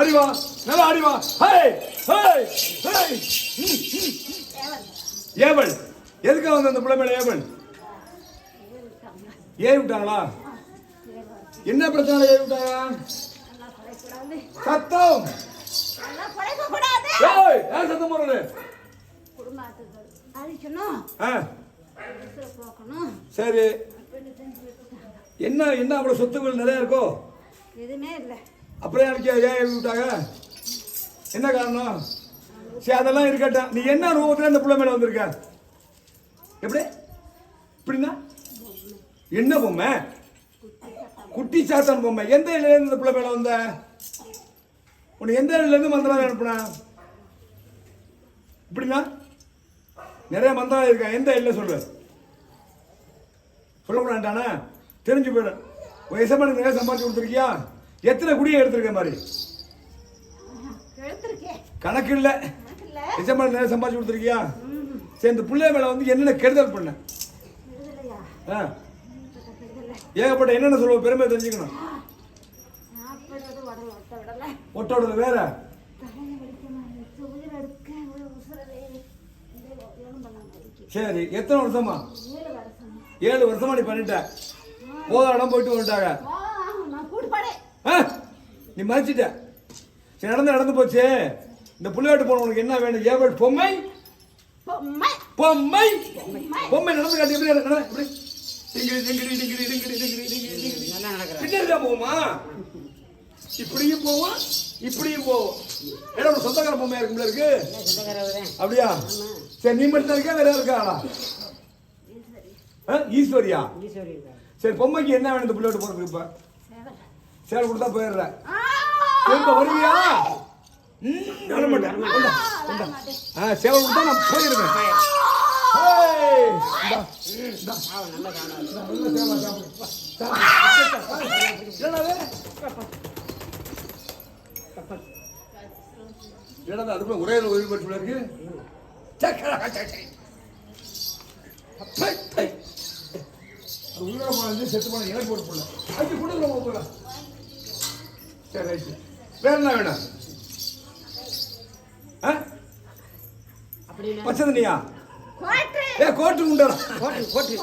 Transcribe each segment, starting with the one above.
அடிவா நல்லா அடிவா. ஹே ஹே ஹே ஏவல். எதுக்காக வந்து அந்த பிள்ளை மேல ஏவல்? ஏறி விட்டாங்களா? என்ன பிரச்சனை ஏறி விட்டாங்க? சத்தம். ஏய் ஏன் சத்தம் போடுறது? சரி. என்ன என்ன அவ்வளோ சொத்துக்கள் நிறைய இருக்கோ? எதுவுமே இல்லை. அப்புறம் எனக்கு ஏன் எழுதி விட்டாங்க? என்ன காரணம்? சரி அதெல்லாம் இருக்கட்டும். நீ என்ன ரூபத்தில் இந்த பிள்ளை மேலே வந்திருக்க? எப்படி? இப்படின்னா? என்ன பொம்மை? குட்டி சாத்தான் பொம்மை. எந்த இடையிலேருந்து இந்த பிள்ளை மேலே வந்த? உன்னை எந்த இடையிலேருந்து மந்திரம் அனுப்புன? இப்படின்னா? நிறைய மந்திரம் இருக்கா? எந்த இல்லை சொல்லு சொல்லக்கூடாண்டானே தெரிஞ்சு போயிடும் உன் எசமானுக்கு நிறைய சம்பாதிச்சு கொடுத்துருக்கியா? எத்தனை குடியை எடுத்திருக்க மாதிரி? கணக்கு இல்லை. எசமானுக்கு நிறைய சம்பாதிச்சு கொடுத்துருக்கியா? சரி இந்த பிள்ளை மேலே வந்து என்னென்ன கெடுதல் பண்ண? ஆ. ஏகப்பட்ட என்னென்ன சொல்லுவோம் பெருமை தெரிஞ்சுக்கணும். சாப்பிடுறது உடல் ஒட்ட விடலை ஒட்டோட வேற? சரி எத்தனை வருஷமா? ஏழு வருஷம். நீ பண்ணிட்ட. போத இடம் போயிட்டு வந்துட்டாங்க. ஆ நீ மறைச்சிட்ட. சரி நடந்து நடந்து போச்சு. இந்த புள்ளையாட்டு போன உனக்கு என்ன வேணும்? ஏவல் பொம்மை? பொம்மை. பொம்மை? பொம்மை. நடந்து காட்டி எப்படி நட- நட- எப்படி? டிங்கிரி டிங்கிரி டிங்கிரி டிங்கிரி டிங்கிரி டிங்கிரி பின்னாடி போகுமா? இப்படியும் போவோம் இப்படியும் போவோம் ஏன்னா சொந்தக்கார பொம்மையா இருக்கும்ல இருக்கு. அப்படியா? சரி நீ மட்டும் இருக்கா? வேற ஆ, ஈஸ்வரியா? சரி பொம்மைக்கு என்ன வேணும் இந்த பிள்ளையோட போறதுக்கு இப்ப? சேவல் சேலை கொடுத்தா போயிடுறேன். திரும்ப வருவியா? ம், வர மாட்டேன். கொண்டா, கொண்டா. ஆ சேவை கொடுத்தா நான். சாப்பிடு. என்னடா? அதுக்குள்ள ஒரே ஒரு பற்றி இருக்கு? உயிரோட போனது செத்து போன எனக்கு போட்டு போடல அது கொடுக்குற போகல சரி ரைட்டு வேற என்ன வேணும்? ஆ? அப்படின்னு பச்சை தண்ணியா கோட்டு ஏ கோட்டு உண்டா கோட்டு கோட்டு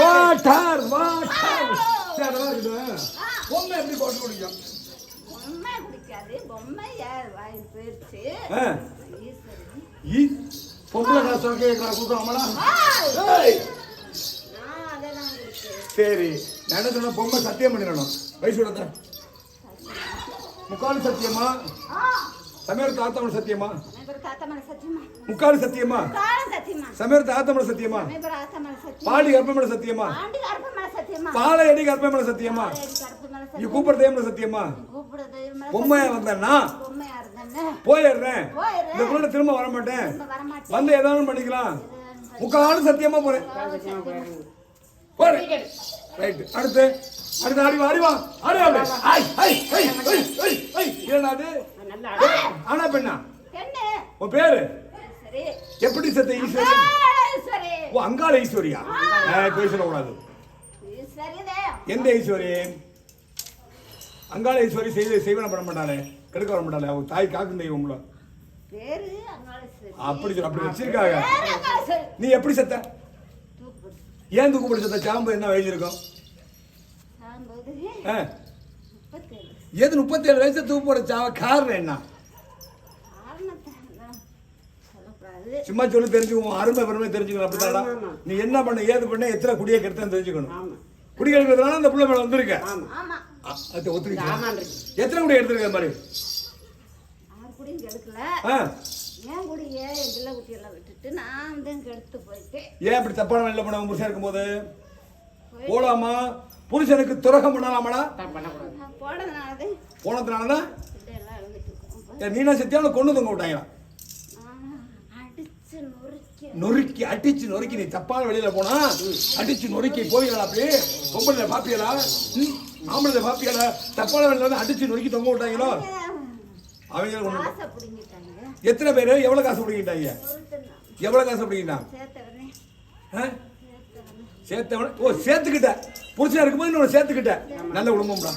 வாட்டர். வாட்டர் சரி அதெல்லாம் இருக்குது? பொம்மை எப்படி கோட்டு குடிக்கும்? பொம்மை குடிக்காது. பொம்மை யார் வாய் போயிடுச்சு ஈ பொம்பளை காசு கேட்கறா கொடுக்குறாமடா சரி சொன்ன பொம்மை சத்தியம் பண்ணிடணும். வயசு விடத்த முக்கால் சத்தியமா? ஆ. சமையல் தாத்தவன் சத்தியமா? முக்கால் சத்தியமா? சமையல் தாத்தமன் சத்தியமா? பாடி கர்ப்பமேல சத்தியமா? ஆண்டி கருப்பமலை சத்தியமா? பாலை அடி சத்தியமா? நீ கூப்பிடுற தேமல சத்தியமா? பொம்மையா வந்தேன்னா? போயிடுறேன். இந்த பிள்ளை திரும்ப வர மாட்டேன் வந்து ஏதாவது பண்ணிக்கலாம். முக்காலும் சத்தியமா போறேன். போறேன் ரைட் அடுத்து அடுத்து ஆடி வா ஆடி வா. ஆடி அப்படியே. ஐ ஐ ஐ ஐ ஐ ஐ. நல்லா ஆனா பெண்ணா? உன் பேரு? எப்படி செத்த ஈஸ்வரி? ஓ அங்காள ஈஸ்வரியா? போய் சொல்லக்கூடாது. எந்த ஈஸ்வரி? அங்காள ஈஸ்வரி செய்து செய்வன பண்ண மாட்டாளே. கெடுக்க வர மாட்டாளே. அவங்க தாய் காக்கும் தெய்வம்ல பேரு அங்காளேஸ்வரி அப்படி சொல்லு அப்படி வச்சிருக்காங்க. நீ எப்படி செத்த? ஏன் தூக்கு பிடிச்ச செத்த சாம்பு என்ன வயசு இருக்கும்? எது முப்பத்தேழு வயசு தூக்கு போட சாவ காரணம் என்ன? சும்மா சொல்லி தெரிஞ்சுக்குவோம். அருமை பெருமை தெரிஞ்சுக்கணும் அப்படித்தாடா. நீ என்ன பண்ண ஏது பண்ண எத்தனை குடியை கெடுத்தன்னு தெரிஞ்சுக்கணும். குடி கெடுக்கிறதுனால அந்த புள்ள மேல வந்திருக்க. எத்தனை குடி எடுத்திருக்க மாதிரி? ஏன் கூடிய என் பிள்ளை குட்டியெல்லாம் விட்டுட்டு நான் வந்து கெடுத்து போயிட்டேன் ஏன் இப்படி தப்பான வழியில் பண்ண புருஷன் இருக்கும்போது? போலாமா? புருஷனுக்கு துரகம் பண்ணலாமாடா? தான் பிள்ளையெல்லாம் எழுதிட்டு இருக்கோம். ஏன் நீனா கொண்டு தொங்க விட்டாங்களா நொறுக்கி. அடிச்சு நொறுக்கி. நீ தப்பான வெளியில போனா அடிச்சு நொறுக்கி போவீங்களா அப்படி? பொம்பளை பாப்பியலா? ஆம்பளை பாப்பியலா? தப்பான வெளியில வந்து அடிச்சு நொறுக்கி தொங்க விட்டாங்களோ? அவங்க எத்தனை பேர்? எவ்வளவு காசு பிடிக்கிட்டாங்க. எவ்வளவு காசு பிடிக்கிட்டான் சேர்த்தவனே. ஓ சேர்த்துக்கிட்ட. புருஷன் இருக்கும்போது இன்னொரு சேர்த்துக்கிட்ட. நல்ல குடும்பம்டா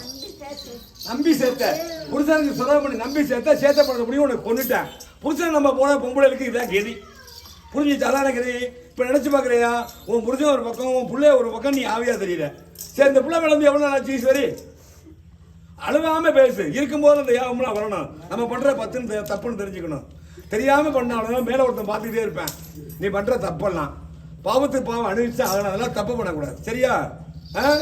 நம்பி சேர்த்த. புருஷனுக்கு சுரவம் பண்ணி நம்பி சேர்த்த சேர்த்த பண்ண முடியும் உனக்கு கொண்டுட்டேன். புருஷன் நம்ம போன பொம்பளைகளுக்கு இதான் கெதி. புரிஞ்சுச்சாதான கெதி. இப்போ நினச்சி பார்க்குறியா உன் புருஷன் ஒரு பக்கம் உன் பிள்ளை ஒரு பக்கம் நீ ஆவியா தெரியல. சரி இந்த பிள்ளை விளம்பி எவ்வளோ நாள் ஆச்சு ஈஸ்வரி? அழுகாம பேசு. இருக்கும்போது அந்த யாகம்லாம் வரணும். நம்ம பண்ற பத்துன்னு தப்புன்னு தெரிஞ்சுக்கணும். தெரியாம பண்ணாலும் மேல ஒருத்தன் பார்த்துக்கிட்டே இருப்பேன். நீ பண்ற தப்பெல்லாம். பாவத்துக்கு பாவம் அனுபவிச்சா ஆகணும். அதெல்லாம் தப்பு பண்ணக்கூடாது. சரியா? ஆ?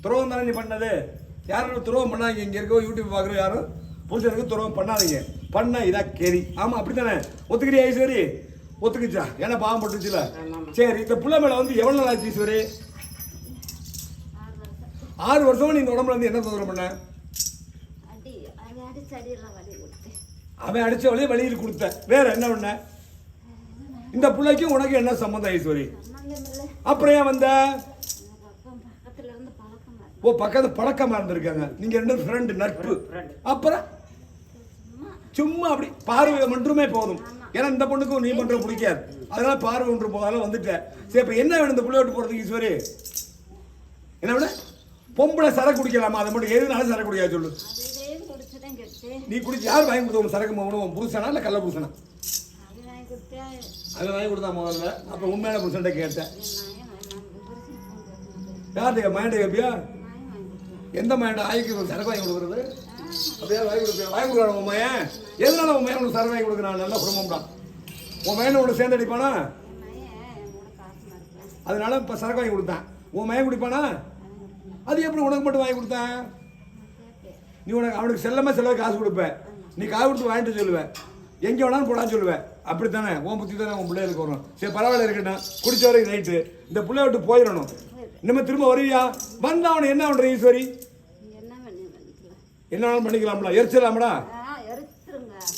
துரோகம் தானே நீ பண்ணது. யாரும் துரோகம் பண்ணாங்க இங்க இருக்க யூடியூப் பார்க்குற யாரும் புருஷனுக்கு துரோகம் பண்ணாதீங்க. பண்ண இதா கேரி ஆமா அப்படித்தானே? ஒத்துக்கிறியா ஈஸ்வரி? ஒத்துக்குச்சா? ஏன்னா பாவம் பட்டுச்சுல. சரி இந்த புள்ள மேல வந்து எவ்வளவு நாள் ஆச்சு ஈஸ்வரி? ஆறு வருஷமா நீ இந்த உடம்புல வந்து என்ன தொந்தரவு பண்ண? அடி அவன் அடிச்சு அடியெல்லாம் வலி கொடுத்து அவன் அடிச்ச வழியே வழியில் கொடுத்த வேற என்ன பண்ண? இந்த பிள்ளைக்கும் உனக்கு என்ன சம்மந்தம் இல்லை அப்புறம் ஏன் வந்த? இருந்து ஓ பக்கத்து பழக்கமா இருந்திருக்காங்க. நீங்க ரெண்டு ஃப்ரெண்டு நட்பு. அப்புறம்? சும்மா. சும்மா அப்படி பார்வை மட்டுமே போதும். ஏன்னா இந்த பொண்ணுக்கும் நீ பண்ற பிடிக்காது. அதனால பார்வை ஒன்று போதால வந்துட்டேன். சரி இப்ப என்ன வேணும் இந்த பிள்ளை விட்டு போறதுக்கு ஈஸ்வரி என்ன வேணும்? பொம்பளை சரக்கு குடிக்கலாமா? அதை மட்டும் எதுனாலும் சரக்கு குடிக்காது சொல்லு. நீ குடிச்சு யார் வாங்கி கொடுத்த உன் சரக்கு மகனும் உன் புருஷனா இல்லை கள்ள புருஷனா? அது வாங்கி கொடுத்தா அதை வாங்கி முதல்ல அப்புறம் உண்மையான புருஷன்ட்ட கேட்டேன். நாயம் யார்கிட்ட மைண்ட் கேப்பியா எந்த மைண்ட் ஆய்க்கு சரக்கு வாங்கி கொடுக்குறது. அப்படியே வாங்கி கொடுப்பேன் வாங்கி கொடுக்குறான் உன் மையன் எதனால உன் மையன் உனக்கு சரக்கு வாங்கி கொடுக்குறான்? நல்ல குடும்பம் தான் உன் மையனை உனக்கு சேர்ந்து அடிப்பானா? அதனால இப்போ சரக்கு வாங்கி கொடுத்தேன். உன் மையன் குடிப்பானா? அது எப்படி உனக்கு மட்டும் வாங்கி கொடுத்தேன்? நீ உனக்கு அவனுக்கு செல்லமாக செலவு காசு கொடுப்பேன் நீ காசு கொடுத்து வாங்கிட்டு சொல்லுவேன் எங்கே வேணாலும் போடான்னு சொல்லுவேன் அப்படித்தானே? உன் புத்தி தானே உன் பிள்ளைகளுக்கு வரும். சரி பரவாயில்ல இருக்கட்டும். குடிச்ச வரைக்கும் நைட்டு இந்த பிள்ளைய விட்டு போயிடணும். இனிமேல் திரும்ப வருவியா? வந்தா அவனை என்ன பண்ற ஈஸ்வரி? என்ன பண்ணிக்கலாம் வேணாலும் பண்ணிக்கலாம்ல. எரிச்சிடலாம்டா?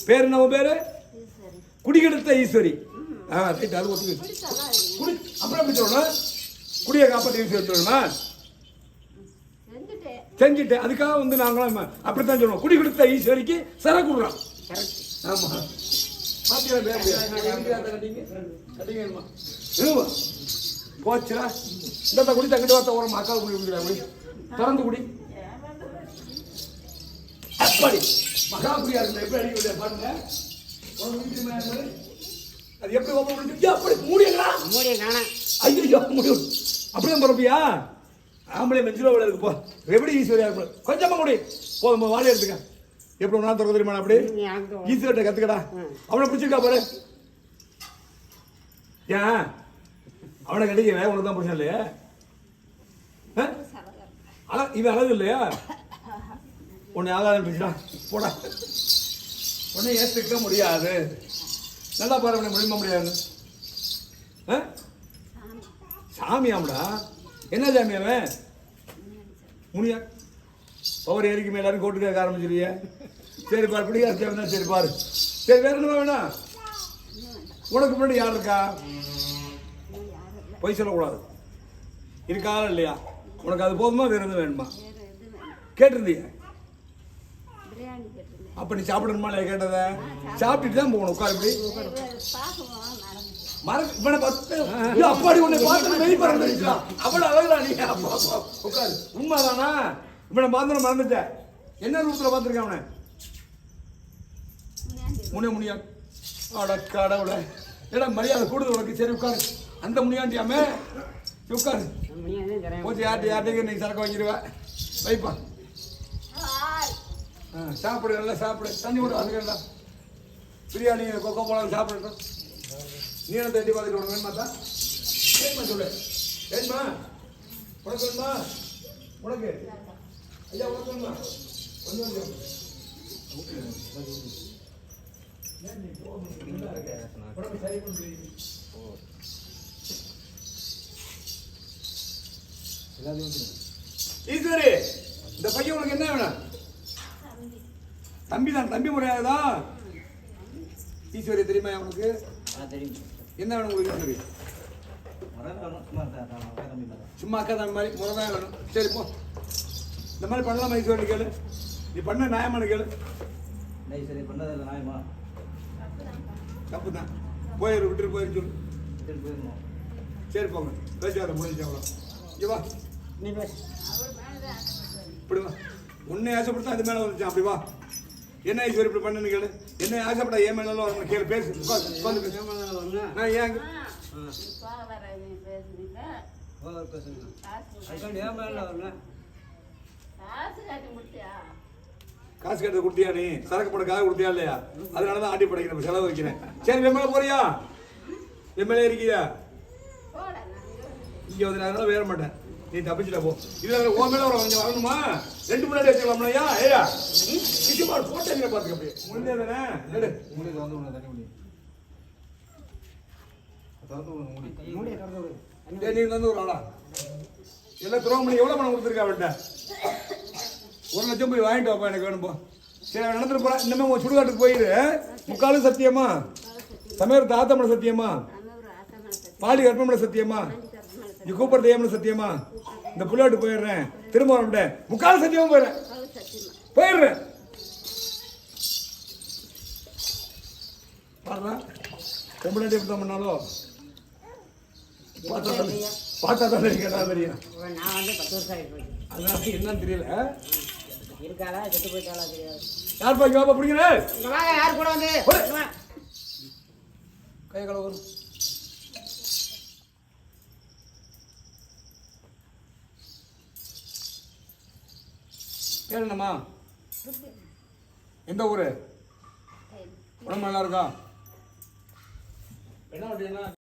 பேர் என்ன உன் குடிக்கெடுத்த ஈஸ்வரி. ஆ ரைட் அது ஒத்துக்கு. குடி அப்புறம் எப்படி சொல்லணும்? குடியை காப்பாற்றி ஈஸ்வரி சொல்லணுமா? செஞ்சுட்டு அதுக்காக வந்து நாங்களும் அப்படித்தான் சொல்லுவோம். குடி கொடுத்த ஈஸ்வரிக்கு சரக்கு விடுறோம் கரெக்ட் ஆமா. பாத்தியா பேர் கட்டிங்க கட்டிங்கம்மா இருமா போச்சுடா இந்த குடி தங்கிட்டு வார்த்தை ஒரு மக்கள் குடி குடிக்கிறா குடி. திறந்து குடி. அப்படி. மகா குடியா இருக்கு எப்படி அடிக்க பாருங்க. அது எப்படி ஓப்பன் பண்ணி அப்படி மூடிங்களா மூடியை ஐயோ முடியும் அப்படியே பிறப்பியா? ஆம்பளை மெஞ்சிலோ விட இருக்கு போ. எப்படி ஈஸ்வரியா இருக்கும் கொஞ்சமா முடி. போதும் வாழை எடுத்துக்க. எப்படி ஒன்றா திறக்க தெரியுமா அப்படி. ஈஸ்வர்கிட்ட கத்துக்கடா. அவனை பிடிச்சிருக்கா பாரு. ஏன்? அவனை கட்டிக்க உனக்கு தான் பிடிச்சா இல்லையா? அழ இவன் அழகு இல்லையா? உன்னை பிடிச்சா போடா. உன்னை ஏற்றுக்க முடியாது. நல்லா பாரு முடியுமா முடியாது ஆ? சாமியாம்டா. என்ன சாமி அவன்? முனியா. பவர் ஏறிக்கு எல்லாரும் கோட்டு கேட்க ஆரம்பிச்சிருவிய. சரி பாரு பிடிக்கா சாமி சரி பாரு. சரி வேற என்ன வேணாம்? உனக்கு முன்னாடி யார் இருக்கா? பொய் சொல்லக்கூடாது. இருக்கா இல்லையா? உனக்கு அது போதுமா வேற எதுவும் வேணுமா? கேட்டிருந்தீங்க பிரியாணி அப்ப நீ சாப்பிடணுமா இல்லையா கேட்டத? சாப்பிட்டுட்டு தான் போகணும் உட்கார் இப்படி. மறக்க இவனை பார்த்து அப்பாடி உன்னை பார்த்து வெளி பறந்துருச்சா அவ்வளவு அழகுடா நீ உட்காரு. உண்மைதானா? இவனை பார்த்து மறந்துட்டேன். என்ன ரூபத்துல பார்த்துருக்கேன் அவனை? முனே முனியா. அட கடவுளே. ஏடா மரியாதை கூடுது உனக்கு. சரி உட்காரு. அந்த முனியாண்டியாமே. உட்காரு. போச்சு யார்ட்டு யார்ட்டையும் நீ சரக்கு வாங்கிடுவேன் வைப்பா. ஆ, சாப்பிடு நல்லா சாப்பிடு. தண்ணி விடு அதுக்கா பிரியாணி கொக்கோ போலாம் சாப்பிடட்டும் நீ என்ன தேடி பார்த்துட்டு உனக்கு வேணுமா தான் வேணுமா சொல்லு. வேணுமா? உனக்கு வேணுமா? உனக்கு. ஐயா உனக்கு வேணுமா? கொஞ்சம் கொஞ்சம் உடம்பு சரி பண்ணி ஈஸ்வரி இந்த பையன் உனக்கு என்ன வேணும்? தம்பி. தான் தம்பி முறையாதா ஈஸ்வரி தெரியுமா உனக்கு? என்ன வேணும் உங்களுக்கு? ஈஸ்வரி சும்மா அக்கா தம்பி மாதிரி. முறை தான் வேணும். சரி போ. இந்த மாதிரி பண்ணலாமா ஈஸ்வரி கேளு. நீ பண்ண நியாயமான கேளு. சரி பண்ணதில்லை நாயமா தப்பு தான் போயிரு விட்டுட்டு போயிரு சொல்லு. விட்டுட்டு போயிருந்தோம் சரி போங்க. பேசாத முடிஞ்சு அவ்வளோ இங்க வா. நீ பேசு. இப்படி வா. உன்னை ஆசைப்பட்டு அது மேலே வந்துச்சான் அப்படி வா. என்ன ஈஸ்வரி இப்படி பண்ணுன்னு கேளு. என்ன ஆசைப்பட்டா ஏன் மேலும் வரணும் கேளு பேசு. நான் ஏன் காசு அதுக்காண்டி ஏன் மேல வரணும் காசு காட்டி முடிச்சியா காசு கட்ட கொடுத்தியா நீ? சரக்கு போட காசு கொடுத்தியா இல்லையா? அதனால தான் ஆட்டி படைக்கிறேன் செலவு வைக்கிறேன். சரி வெம்மலை போறியா? வெம்மலே இருக்கியா இங்க வந்து அதனால வேற மாட்டேன். நீ தப்பிச்சுட்ட போ. இதுல உன் மேல வர கொஞ்சம் வரணுமா? ரெண்டு முன்னாடி வச்சுக்கலாம்லையா ஏயா. நிச்சயமா போட்டேங்க பாத்துக்க அப்படியே. முடிஞ்சே தானே எடு திறந்து விடுங்க தண்ணி திறந்து விடுங்க திறந்து ஏய், நீ எல்லாம் துரோகம் பண்ணி எவ்வளவு பணம் கொடுத்துருக்கா அவன்கிட்ட? ஒரு லட்சம் போய் வாங்கிட்டு வாப்பா எனக்கு வேணும் போ. சரி அவன் நடந்துட்டு போறான். இன்னமே உன் சுடுகாட்டுக்கு போயிரு. முக்காலும் சத்தியமா? சமையல் தாத்தமலை சத்தியமா? பாலி கற்பமலை சத்தியமா? நீ கூப்பிடுறது ஏமல சத்தியமா? இந்த புள்ளாட்டு போயிடுறேன். திரும்ப வர முடியாது முக்கால் சத்தியமா போயிடுறேன். போயிடுறேன். பாடுறா? பொம்பளாட்டி எப்படி தான் பண்ணாலும்? பார்த்தா தானே பார்த்தா தானே கேட்டா தெரியும் இவன் நான் வந்து பத்து வருஷம் ஆகி போச்சு. அதனால என்னன்னு தெரியல இருக்காளா? செத்து போயிட்டாளா தெரியாது. யார் பிடிக்கிற? வாங்க யார் கூட வந்து. கை கலவு என்னம்மா? எந்த ஊரு? உடம்பு நல்லா இருக்கா? என்ன அப்படின்னா